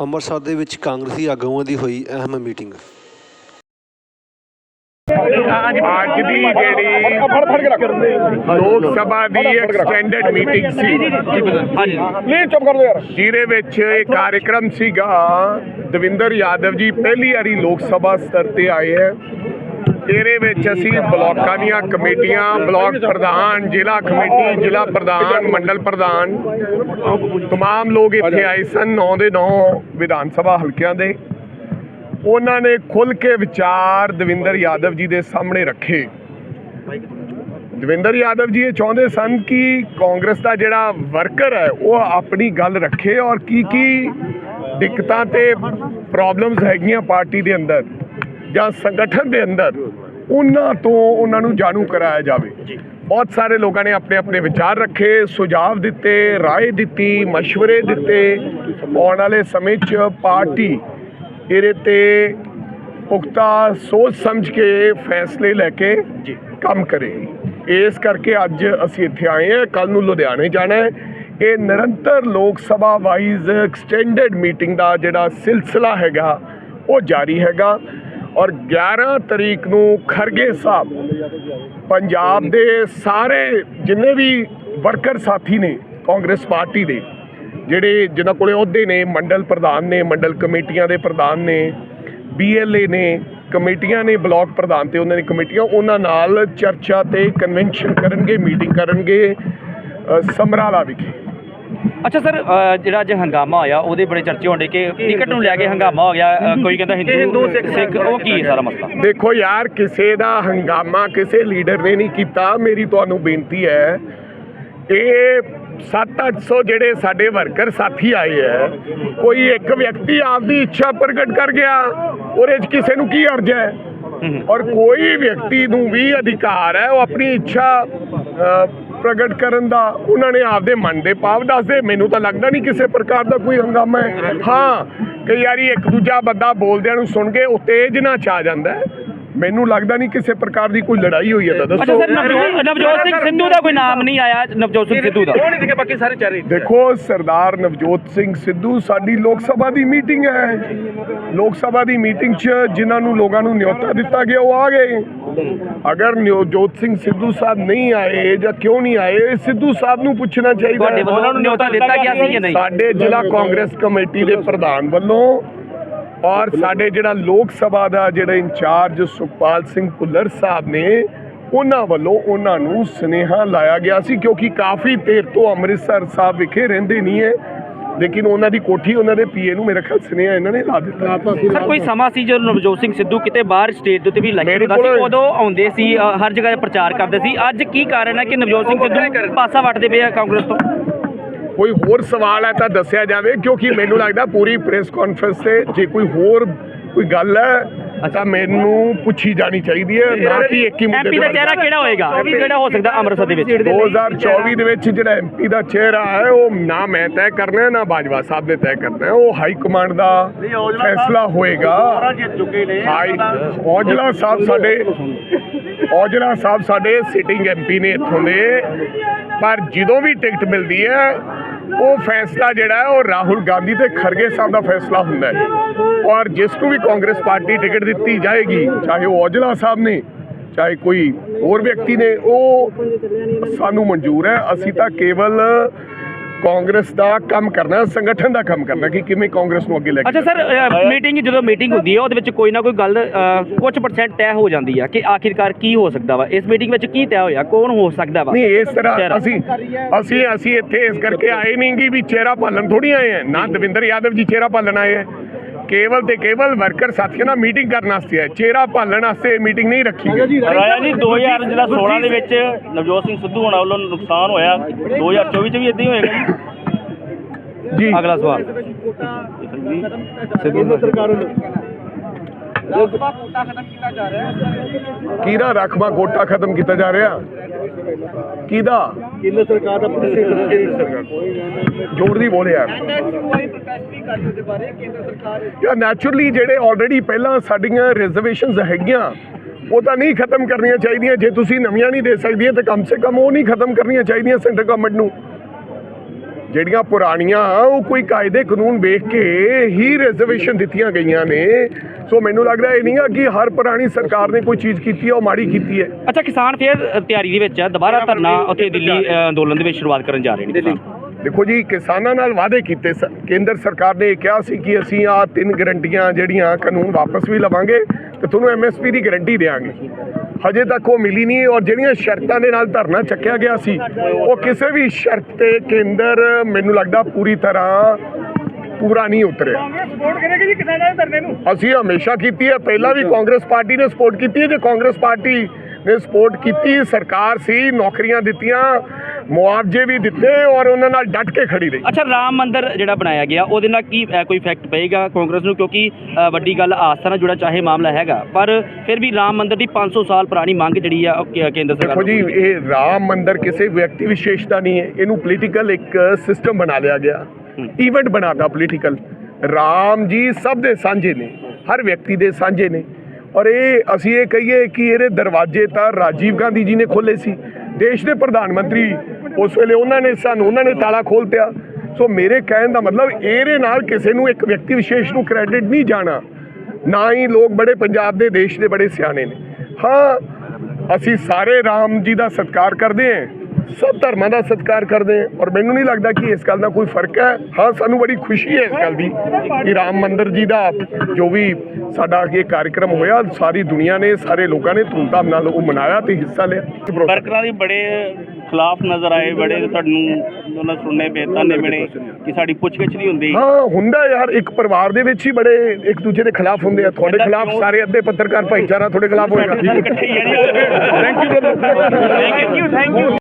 ਅੰਮ੍ਰਿਤਸਰ ਦੇ ਵਿੱਚ ਕਾਂਗਰਸੀ ਆਗੂਆਂ ਦੀ ਹੋਈ ਅਹਿਮ ਮੀਟਿੰਗ। ਅੱਜ ਦੀ ਜਿਹੜੀ ਲੋਕ ਸਭਾ ਦੀ ਐਕਸਟੈਂਡਡ ਮੀਟਿੰਗ ਸੀ। ਪਲੀਜ਼ ਚੁੱਪ ਕਰ ਦਿਓ ਯਾਰ। ਜਿਹਦੇ ਵਿੱਚ ਇਹ ਕਾਰਜਕ੍ਰਮ ਸੀਗਾ ਦਵਿੰਦਰ ਯਾਦਵ ਜੀ ਪਹਿਲੀ ਵਾਰੀ ਲੋਕ ਸਭਾ ਸਤਰ ਤੇ ਆਏ ਹੈ। ਇਹਦੇ ਵਿੱਚ ਅਸੀਂ ਬਲਾਕਾਂ ਦੀਆਂ ਕਮੇਟੀਆਂ ਬਲਾਕ ਪ੍ਰਧਾਨ ਜ਼ਿਲ੍ਹਾ ਕਮੇਟੀ ਜ਼ਿਲ੍ਹਾ ਪ੍ਰਧਾਨ ਮੰਡਲ ਪ੍ਰਧਾਨ तमाम ਲੋਕ ਇੱਥੇ ਆਏ ਸਨ 9 ਦੇ 9 ਵਿਧਾਨ ਸਭਾ ਹਲਕਿਆਂ ਦੇ ਉਹਨਾਂ ਨੇ ਖੁੱਲ ਕੇ ਵਿਚਾਰ ਦਵਿੰਦਰ ਯਾਦਵ ਜੀ ਦੇ ਸਾਹਮਣੇ ਰੱਖੇ ਦਵਿੰਦਰ ਯਾਦਵ ਜੀ ਇਹ ਚਾਹੁੰਦੇ ਸਨ ਕਿ ਕਾਂਗਰਸ ਦਾ ਜਿਹੜਾ ਵਰਕਰ ਹੈ ਉਹ ਆਪਣੀ ਗੱਲ ਰੱਖੇ ਔਰ ਕੀ ਕੀ ਦਿੱਕਤਾਂ ਤੇ ਪ੍ਰੋਬਲਮਸ ਹੈਗੀਆਂ ਪਾਰਟੀ ਦੇ ਅੰਦਰ ਜਾਂ ਸੰਗਠਨ ਦੇ ਅੰਦਰ ਉਹਨਾਂ ਤੋਂ ਉਹਨਾਂ ਨੂੰ ਜਾਣੂ ਕਰਾਇਆ ਜਾਵੇ। ਬਹੁਤ ਸਾਰੇ ਲੋਕਾਂ ਨੇ ਆਪਣੇ ਆਪਣੇ ਵਿਚਾਰ ਰੱਖੇ ਸੁਝਾਅ ਦਿੱਤੇ رائے ਦਿੱਤੀ مشਵਰੇ ਦਿੱਤੇ। ਆਉਣ ਵਾਲੇ ਸਮੇਂ 'ਚ ਪਾਰਟੀ ਇਹਦੇ ਤੇ ਪੁਖਤਾ ਸੋਚ ਸਮਝ ਕੇ ਫੈਸਲੇ ਲੈ ਕੇ ਕੰਮ ਕਰੇ। ਇਸ ਕਰਕੇ ਅੱਜ ਅਸੀਂ ਇੱਥੇ ਆਏ ਹਾਂ ਕੱਲ ਨੂੰ ਲੁਧਿਆਣੇ ਜਾਣਾ ਹੈ। ਇਹ ਨਿਰੰਤਰ Lok Sabha wise extended meeting ਦਾ ਜਿਹੜਾ ਸਿਲਸਿਲਾ ਹੈਗਾ ਉਹ ਜਾਰੀ ਹੈਗਾ। ਔਰ 11 ਤਰੀਕ ਨੂੰ ਖਰਗੇ ਸਾਹਿਬ, ਪੰਜਾਬ ਦੇ ਸਾਰੇ ਜਿੰਨੇ ਵੀ ਵਰਕਰ ਸਾਥੀ ਨੇ ਕਾਂਗਰਸ ਪਾਰਟੀ ਦੇ, ਜਿਹੜੇ ਜਿਨ੍ਹਾਂ ਕੋਲੇ ਅਹੁਦੇ ਨੇ, ਮੰਡਲ ਪ੍ਰਧਾਨ ਨੇ, ਮੰਡਲ ਕਮੇਟੀਆਂ ਦੇ ਪ੍ਰਧਾਨ ਨੇ ਬੀਐਲਏ ਨੇ, ਕਮੇਟੀਆਂ ਨੇ, ਬਲਾਕ ਪ੍ਰਧਾਨ ਤੇ ਉਹਨਾਂ ਦੀ ਕਮੇਟੀਆਂ, ਉਹਨਾਂ ਨਾਲ ਚਰਚਾ ਤੇ ਕਨਵੈਨਸ਼ਨ ਕਰਨਗੇ ਮੀਟਿੰਗ ਕਰਨਗੇ ਸਮਰਾਲਾ ਵਿਖੇ। ਅੱਛਾ ਸਰ ਜਿਹੜਾ ਅੱਜ ਹੰਗਾਮਾ ਹੋਇਆ ਉਹਦੇ ਬੜੇ ਚਰਚੇ ਹੋਣੇ ਕਿ ਟਿਕਟ ਨੂੰ ਲੈ ਕੇ ਹੰਗਾਮਾ ਹੋ ਗਿਆ ਕੋਈ ਕਹਿੰਦਾ ਹਿੰਦੂ ਸਿੱਖ ਉਹ ਕੀ ਹੈ ਸਾਰਾ ਮਸਲਾ? ਦੇਖੋ ਯਾਰ ਕਿਸੇ ਦਾ ਹੰਗਾਮਾ ਕਿਸੇ ਲੀਡਰ ਨੇ ਨਹੀਂ ਕੀਤਾ। ਮੇਰੀ ਤੁਹਾਨੂੰ ਬੇਨਤੀ ਹੈ ਇਹ 7-800 ਜਿਹੜੇ ਸਾਡੇ ਵਰਕਰ ਸਾਥੀ ਆਏ ਹੈ ਕੋਈ ਇੱਕ ਵਿਅਕਤੀ ਆਪਦੀ ਇੱਛਾ ਪ੍ਰਗਟ ਕਰ ਗਿਆ ਉਹਦੇ 'ਚ ਕਿਸੇ ਨੂੰ ਕੀ ਅਰਜ਼ ਹੈ? ਔਰ ਕੋਈ ਵਿਅਕਤੀ ਨੂੰ ਵੀ ਅਧਿਕਾਰ ਹੈ ਉਹ ਆਪਣੀ ਇੱਛਾ ਪ੍ਰਗਟ ਕਰਨ ਦਾ ਉਹਨਾਂ ਨੇ ਆਪਦੇ ਮਨ ਦੇ ਭਾਵ ਦੱਸਦੇ। ਮੈਨੂੰ ਤਾਂ ਲੱਗਦਾ ਨਹੀਂ ਕਿਸੇ ਪ੍ਰਕਾਰ ਦਾ ਕੋਈ ਹੰਗਾਮਾ ਹੈ। ਹਾਂ, ਕਈ ਵਾਰੀ ਇੱਕ ਦੂਜਾ ਬੰਦਾ ਬੋਲਦਿਆਂ ਨੂੰ ਸੁਣ ਕੇ ਉਤੇਜਨਾ ਚ ਆ ਜਾਂਦਾ ਮੈਨੂੰ ਲੱਗਦਾ ਨਹੀਂ ਕਿਸੇ ਪ੍ਰਕਾਰ ਦੀ ਕੋਈ ਲੜਾਈ ਹੋਈ ਹੈ ਤਾਂ ਅੱਛਾ ਦੱਸੋ। ਸਰ ਨਵਜੋਤ ਨਵਜੋਤ ਸਿੰਘ ਸਿੱਧੂ ਦਾ ਕੋਈ ਨਾਮ ਨਹੀਂ ਆਇਆ ਨਵਜੋਤ ਸਿੰਘ ਸਿੱਧੂ ਦਾ। ਨਹੀਂ ਦਿਖੇ ਬਾਕੀ ਸਾਰੇ ਚੱਲ ਰਹੇ ਦੇਖੋ ਸਰਦਾਰ ਨਵਜੋਤ ਸਿੰਘ ਸਿੱਧੂ ਸਾਡੀ ਲੋਕ ਸਭਾ ਦੀ ਮੀਟਿੰਗ ਹੈ। ਲੋਕ ਸਭਾ ਦੀ ਮੀਟਿੰਗ 'ਚ ਜਿਨ੍ਹਾਂ ਨੂੰ ਲੋਕਾਂ ਨੂੰ ਨਿਯੋਤਾ ਦਿੱਤਾ ਗਿਆ ਉਹ ਆ ਗਏ। ਅਗਰ ਨਵਜੋਤ ਸਿੰਘ ਸਿੱਧੂ ਸਾਹਿਬ ਨਹੀਂ ਆਏ ਜਾਂ ਕਿਉਂ ਨਹੀਂ ਆਏ ਸਿੱਧੂ ਸਾਹਿਬ ਨੂੰ ਪੁੱਛਣਾ ਚਾਹੀਦਾ ਤੁਹਾਡੇ। ਵੱਲੋਂ ਉਹਨਾਂ ਨੂੰ ਨਿਯੋਤਾ ਦਿੱਤਾ ਗਿਆ ਸੀ ਕਿ ਨਹੀਂ? ਸਾਡੇ ਜ਼ਿਲ੍ਹਾ ਕਾਂਗਰਸ ਕਮੇਟੀ ਦੇ ਪ੍ਰਧਾਨ ਵੱਲੋਂ ਔਰ ਸਾਡੇ ਜਿਹੜਾ ਲੋਕ ਸਭਾ ਦਾ ਜਿਹੜਾ ਇੰਚਾਰਜ ਸੁਖਪਾਲ ਸਿੰਘ ਭੁੱਲਰ ਸਾਹਿਬ ਨੇ ਉਹਨਾਂ ਵੱਲੋਂ ਉਹਨਾਂ ਨੂੰ ਸੁਨੇਹਾ ਲਾਇਆ ਗਿਆ ਸੀ ਕਿਉਂਕਿ ਕਾਫੀ ਦੇਰ ਤੋਂ ਅੰਮ੍ਰਿਤਸਰ ਸਾਹਿਬ ਵਿਖੇ ਰਹਿੰਦੇ ਨਹੀਂ ਹੈ। ਲੇਕਿਨ ਉਹਨਾਂ ਦੀ ਕੋਠੀ ਉਹਨਾਂ ਦੇ ਪੀਏ ਨੂੰ ਮੇਰੇ ਖਿਆਲ ਸੁਨੇਹਾ ਇਹਨਾਂ ਨੇ ਲਾ ਦਿੱਤਾ। ਸਰ ਕੋਈ ਸਮਾਂ ਸੀ ਜਦੋਂ ਨਵਜੋਤ ਸਿੰਘ ਸਿੱਧੂ ਕਿਤੇ ਬਾਹਰ ਸਟੇਜ ਦੇ ਉੱਤੇ ਵੀ ਮੇਰੇ ਹੁੰਦਾ ਸੀ? ਉਦੋਂ ਆਉਂਦੇ ਸੀ ਹਰ ਜਗ੍ਹਾ ਤੇ ਪ੍ਰਚਾਰ ਕਰਦੇ ਸੀ। ਅੱਜ ਕੀ ਕਾਰਨ ਹੈ ਕਿ ਨਵਜੋਤ ਸਿੰਘ ਸਿੱਧੂ ਪਾਸਾ ਵੱਟਦੇ ਪਏ ਆ ਕਾਂਗਰਸ ਤੋਂ? ਕੋਈ ਹੋਰ ਸਵਾਲ ਹੈ ਤਾਂ ਦੱਸਿਆ ਜਾਵੇ ਕਿਉਂਕਿ ਮੈਨੂੰ ਲੱਗਦਾ ਪੂਰੀ ਪ੍ਰੈਸ ਕਾਨਫਰੰਸ ਤੇ ਜੇ ਕੋਈ ਹੋਰ ਕੋਈ ਗੱਲ ਹੈ ਤਾਂ ਮੈਨੂੰ ਪੁੱਛੀ ਜਾਣੀ ਚਾਹੀਦੀ ਹੈ ਨਾ ਕਿ ਇੱਕ ਹੀ ਮੁੱਦੇ ਐਮਪੀ ਦਾ ਚਿਹਰਾ ਕਿਹੜਾ ਹੋਏਗਾ? ਕਿਹੜਾ ਹੋ ਸਕਦਾ ਅੰਮ੍ਰਿਤਸਰ ਦੇ ਵਿੱਚ? 2024 ਦੇ ਵਿੱਚ ਜਿਹੜਾ ਐਮਪੀ ਦਾ ਚਿਹਰਾ ਹੈ ਉਹ ਨਾ ਮੈਂ ਤੈਅ ਕਰਨਾ ਨਾ ਬਾਜਵਾ ਸਾਹਿਬ ਨੇ ਤੈਅ ਕਰਨਾ ਉਹ ਹਾਈ ਕਮਾਂਡ ਦਾ ਫੈਸਲਾ ਹੋਏਗਾ। ਹਾਈ ਔਜਲਾ ਸਾਹਿਬ ਸਾਡੇ ਔਜਲਾ ਸਾਹਿਬ ਸਾਡੇ ਸਿਟਿੰਗ ਐਮਪੀ ਨੇ ਇੱਥੋਂ ਦੇ। ਪਰ ਜਦੋਂ ਵੀ ਟਿਕਟ ਮਿਲਦੀ ਹੈ, ਉਹ ਫੈਸਲਾ ਜਿਹੜਾ ਉਹ ਰਾਹੁਲ ਗਾਂਧੀ ਤੇ ਖਰਗੇ ਸਾਹਿਬ ਦਾ ਫੈਸਲਾ ਹੁੰਦਾ ਹੈ। ਔਰ ਜਿਸ ਨੂੰ ਵੀ ਕਾਂਗਰਸ ਪਾਰਟੀ ਟਿਕਟ ਦਿੱਤੀ ਜਾਏਗੀ, ਚਾਹੇ ਉਹ ਔਜਲਾ ਸਾਹਿਬ ਨੇ, ਚਾਹੇ ਕੋਈ ਹੋਰ ਵਿਅਕਤੀ ਨੇ, ਉਹ ਸਾਨੂੰ ਮਨਜ਼ੂਰ ਹੈ। ਅਸੀਂ ਤਾਂ ਕੇਵਲ ਕਾਂਗਰਸ ਦਾ ਕੰਮ ਕਰਨਾ ਸੰਗਠਨ ਦਾ ਕੰਮ ਕਰਨਾ ਕਿ ਕਿਵੇਂ ਕਾਂਗਰਸ ਨੂੰ ਅੱਗੇ ਲੈ ਕੇ ਅੱਛਾ ਸਰ ਮੀਟਿੰਗ ਜਦੋਂ ਮੀਟਿੰਗ ਹੁੰਦੀ ਹੈ ਉਹਦੇ ਵਿੱਚ ਕੋਈ ਨਾ ਕੋਈ ਗੱਲ ਕੁਝ ਪਰਸੈਂਟ ਤੈਅ ਹੋ ਜਾਂਦੀ ਆ ਕਿ ਆਖਿਰਕਾਰ ਕੀ ਹੋ ਸਕਦਾ ਵਾ? ਇਸ ਮੀਟਿੰਗ ਵਿੱਚ ਕੀ ਤੈਅ ਹੋਇਆ? ਕੌਣ ਹੋ ਸਕਦਾ ਵਾ? ਨਹੀਂ ਇਸ ਤਰ੍ਹਾਂ। ਅਸੀਂ ਅਸੀਂ ਅਸੀਂ ਇੱਥੇ ਇਸ ਕਰਕੇ ਆਏ ਨਹੀਂ ਕਿ ਵੀ ਚਿਹਰਾ ਪਾਲਣ ਥੋੜੀ ਆਏ ਹੈ ਨਾ ਦਵਿੰਦਰ ਯਾਦਵ ਜੀ ਚਿਹਰਾ ਪਾਲਣ ਆਏ ਹੈ ਕੇਵਲ ਤੇ ਕੇਵਲ ਵਰਕਰ ਸਾਥੀਆਂ ਨਾਲ ਮੀਟਿੰਗ ਕਰਨ ਵਾਸਤੇ ਹੈ ਚਿਹਰਾ ਪਾਲਣ ਵਾਸਤੇ ਮੀਟਿੰਗ ਨਹੀਂ ਰੱਖੀ ਗਈ। ਰਾਇਆ ਜੀ 2016 ਦੇ ਵਿੱਚ ਨਵਜੋਤ ਸਿੰਘ ਸਿੱਧੂ ਹੋਣਾ ਵੱਲੋਂ ਨੁਕਸਾਨ ਹੋਇਆ 2024 ਚ ਵੀ ਇਦਾਂ ਹੀ ਹੋਏਗਾ ਜੀ? ਜੀ। ਅਗਲਾ ਸਵਾਲ। ਕਿਹਦਾ ਰਕਬਾ ਕੋਟਾ ਖਤਮ ਕੀਤਾ ਜਾ ਰਿਹਾ? ਕਿਹਦਾ? ਕੇਂਦਰ ਸਰਕਾਰ ਦਾ ਸਰਕਾਰ। ਜੋਰ ਦੀ ਬੋਲਿਆ। ਯਾ ਨੈਚੁਰਲੀ ਜਿਹੜੇ ਆਲਰੇਡੀ ਪਹਿਲਾਂ ਸਾਡੀਆਂ ਰਿਜ਼ਰਵੇਸ਼ਨਸ ਹੈਗੀਆਂ ਉਹ ਤਾਂ ਨਹੀਂ ਖਤਮ ਕਰਨੀਆਂ ਚਾਹੀਦੀਆਂ। ਜੇ ਤੁਸੀਂ ਨਵੀਆਂ ਨਹੀਂ ਦੇ ਸਕਦੀਆਂ ਤਾਂ ਕਮ ਸੇ ਕਮ ਉਹ ਨਹੀਂ ਖਤਮ ਕਰਨੀਆਂ ਚਾਹੀਦੀਆਂ ਸੈਂਟਰ ਗਵਰਨਮੈਂਟ ਨੂੰ। ਜਿਹੜੀਆਂ ਪੁਰਾਣੀਆਂ ਉਹ ਕੋਈ ਕਾਇਦੇ ਕਾਨੂੰਨ ਵੇਖ ਕੇ ਹੀ ਰਿਜ਼ਰਵੇਸ਼ਨ ਦਿੱਤੀਆਂ ਗਈਆਂ ਨੇ। ਸੋ ਮੈਨੂੰ ਲੱਗਦਾ ਇਹ ਨਹੀਂ ਆ ਕਿ ਹਰ ਪੁਰਾਣੀ ਸਰਕਾਰ ਨੇ ਕੋਈ ਚੀਜ਼ ਕੀਤੀ ਹੈ ਉਹ ਮਾੜੀ ਕੀਤੀ ਹੈ। ਅੱਛਾ ਕਿਸਾਨ ਫੇਰ ਤਿਆਰੀ ਦੇ ਵਿੱਚ ਆ। ਦੁਬਾਰਾ ਧਰਨਾ ਉੱਥੇ ਦਿੱਲੀ ਅੰਦੋਲਨ ਦੇ ਵਿੱਚ ਸ਼ੁਰੂਆਤ ਕਰਨ ਜਾ ਰਹੇ ਨੇ ਕਿਸਾਨ। ਦੇਖੋ ਜੀ ਕਿਸਾਨਾਂ ਨਾਲ ਵਾਅਦੇ ਕੀਤੇ ਸ- ਕੇਂਦਰ ਸਰਕਾਰ ਨੇ ਇਹ ਕਿਹਾ ਸੀ ਕਿ ਅਸੀਂ ਆ ਤਿੰਨ ਗਰੰਟੀਆਂ ਜਿਹੜੀਆਂ ਕਾਨੂੰਨ ਵਾਪਸ ਵੀ ਲਵਾਂਗੇ ਤੇ ਤੁਹਾਨੂੰ ਐਮਐਸਪੀ ਦੀ ਗਰੰਟੀ ਦੇਵਾਂਗੇ ਹਜੇ ਤੱਕ ਉਹ ਮਿਲੀ ਨਹੀਂ ਔਰ ਜਿਹੜੀਆਂ ਸ਼ਰਤਾਂ ਦੇ ਨਾਲ ਧਰਨਾ ਚੱਕਿਆ ਗਿਆ ਸੀ ਉਹ ਕਿਸੇ ਵੀ ਸ਼ਰਤ ਤੇ ਕੇਂਦਰ ਮੈਨੂੰ ਲੱਗਦਾ ਪੂਰੀ ਤਰ੍ਹਾਂ ਪੂਰਾ ਨਹੀਂ ਉਤਰਿਆ। ਸਪੋਰਟ ਕਰੇਗੀ ਜੀ ਕਿਸਾਨਾਂ ਦੇ ਧਰਨੇ ਨੂੰ? ਅਸੀਂ ਹਮੇਸ਼ਾ ਕੀਤੀ ਹੈ ਪਹਿਲਾਂ ਵੀ ਕਾਂਗਰਸ ਪਾਰਟੀ ਨੇ ਸਪੋਰਟ ਕੀਤੀ ਹੈ ਜੇ ਕਾਂਗਰਸ ਪਾਰਟੀ ਨੇ ਸਪੋਰਟ ਕੀਤੀ ਸਰਕਾਰ ਸੀ ਨੌਕਰੀਆਂ ਦਿੱਤੀਆਂ ਮੁਆਵਜ਼ੇ ਵੀ ਦਿੱਤੇ ਔਰ ਉਹਨਾਂ ਨਾਲ ਡਟ ਕੇ ਖੜੀ ਰਹੀ। ਅੱਛਾ ਰਾਮ ਮੰਦਿਰ ਜਿਹੜਾ ਬਣਾਇਆ ਗਿਆ ਉਹਦੇ ਨਾਲ ਕੀ ਅ, ਕੋਈ ਇਫੈਕਟ ਪਏਗਾ ਕਾਂਗਰਸ ਨੂੰ? ਕਿਉਂਕਿ ਅ, ਵੱਡੀ ਗੱਲ ਆਸਥਾ ਨਾਲ ਜੁੜਾ ਚਾਹੇ ਮਾਮਲਾ ਹੈਗਾ ਪਰ ਫਿਰ ਵੀ ਰਾਮ ਮੰਦਿਰ ਦੀ 500 ਸਾਲ ਪੁਰਾਣੀ ਮੰਗ ਜਿਹੜੀ ਆ ਉਹ ਕੇ- ਕੇਂਦਰ ਸਰਕਾਰ ਦੇਖੋ ਜੀ ਇਹ ਰਾਮ ਮੰਦਿਰ ਕਿਸੇ ਵਿਅਕਤੀ ਵਿਸ਼ੇਸ਼ ਦਾ ਨਹੀਂ ਹੈ। ਇਹਨੂੰ ਪੋਲੀਟੀਕਲ ਇੱਕ ਸਿਸਟਮ ਬਣਾ ਲਿਆ ਗਿਆ। ਇਵੈਂਟ ਬਣਾਤਾ ਪੋਲੀਟੀਕਲ ਰਾਮ ਜੀ ਸਭ ਦੇ ਸਾਂਝੇ ਨੇ ਹਰ ਵਿਅਕਤੀ ਦੇ ਸਾਂਝੇ ਨੇ। ਔਰ ਇਹ ਅਸੀਂ ਇਹ ਕਹੀਏ ਕਿ ਇਹਦੇ ਦਰਵਾਜ਼ੇ ਤਾਂ ਰਾਜੀਵ ਗਾਂਧੀ ਜੀ ਨੇ ਖੋਲੇ ਸੀ। ਦੇਸ਼ ਦੇ ਪ੍ਰਧਾਨ ਮੰਤਰੀ ਉਸ ਵੇਲੇ ਉਹਨਾਂ ਨੇ ਸਾਨੂੰ, ਉਹਨਾਂ ਨੇ ਤਾਲਾ ਖੋਲ੍ਹਤਿਆ ਸੋ ਮੇਰੇ ਕਹਿਣ ਦਾ ਮਤਲਬ ਇਹਦੇ ਨਾਲ ਕਿਸੇ ਨੂੰ ਇੱਕ ਵਿਅਕਤੀ ਵਿਸ਼ੇਸ਼ ਨੂੰ ਕ੍ਰੈਡਿਟ ਨਹੀਂ ਜਾਣਾ। ਨਾ ਹੀ ਲੋਕ ਬੜੇ ਪੰਜਾਬ ਦੇ, ਦੇਸ਼ ਦੇ ਬੜੇ ਸਿਆਣੇ ਨੇ। ਹਾਂ, ਅਸੀਂ ਸਾਰੇ ਰਾਮ ਜੀ ਦਾ ਸਤਿਕਾਰ ਕਰਦੇ ਹਾਂ। ਸਭ ਧਰਮਾਂ ਦਾ ਸਤਿਕਾਰ ਕਰਦੇ ਹਾਂ ਔਰ ਮੈਨੂੰ ਨਹੀਂ ਲੱਗਦਾ ਕਿ ਇਸ ਗੱਲ ਦਾ ਕੋਈ ਫ਼ਰਕ ਹੈ। ਹਾਂ ਸਾਨੂੰ ਬੜੀ ਖੁਸ਼ੀ ਹੈ ਇਸ ਗੱਲ ਦੀ ਕਿ ਰਾਮ ਮੰਦਿਰ ਜੀ ਦਾ ਜੋ ਵੀ ਸਾਡਾ ਇਹ ਕਾਰਜਕ੍ਰਮ ਹੋਇਆ ਸਾਰੀ ਦੁਨੀਆ ਨੇ ਸਾਰੇ ਲੋਕਾਂ ਨੇ ਧੂਮਧਾਮ ਨਾਲ ਉਹ ਮਨਾਇਆ ਤੇ ਹਿੱਸਾ ਲਿਆ। ਵਰਕਰਾਂ ਦੀ ਬੜੇ ਖਿਲਾਫ ਨਜ਼ਰ ਆਏ ਬੜੇ ਤੁਹਾਨੂੰ ਉਹਨਾਂ ਸੁਣਨੇ ਪਏ ਤਾਨੇ ਮਿਲੇ ਕਿ ਸਾਡੀ ਪੁੱਛਗਿੱਛ ਨਹੀਂ ਹੁੰਦੀ। ਹਾਂ ਹੁੰਦਾ ਯਾਰ ਇੱਕ ਪਰਿਵਾਰ ਦੇ ਵਿੱਚ ਹੀ ਬੜੇ ਇੱਕ ਦੂਜੇ ਦੇ ਖਿਲਾਫ ਹੁੰਦੇ ਆ। ਤੁਹਾਡੇ ਖਿਲਾਫ ਸਾਰੇ ਅੱਧੇ ਪੱਤਰਕਾਰ ਭਾਈਚਾਰਾ ਤੁਹਾਡੇ ਖਿਲਾਫ ਹੋਏਗਾ। ਆ। You thank you thank you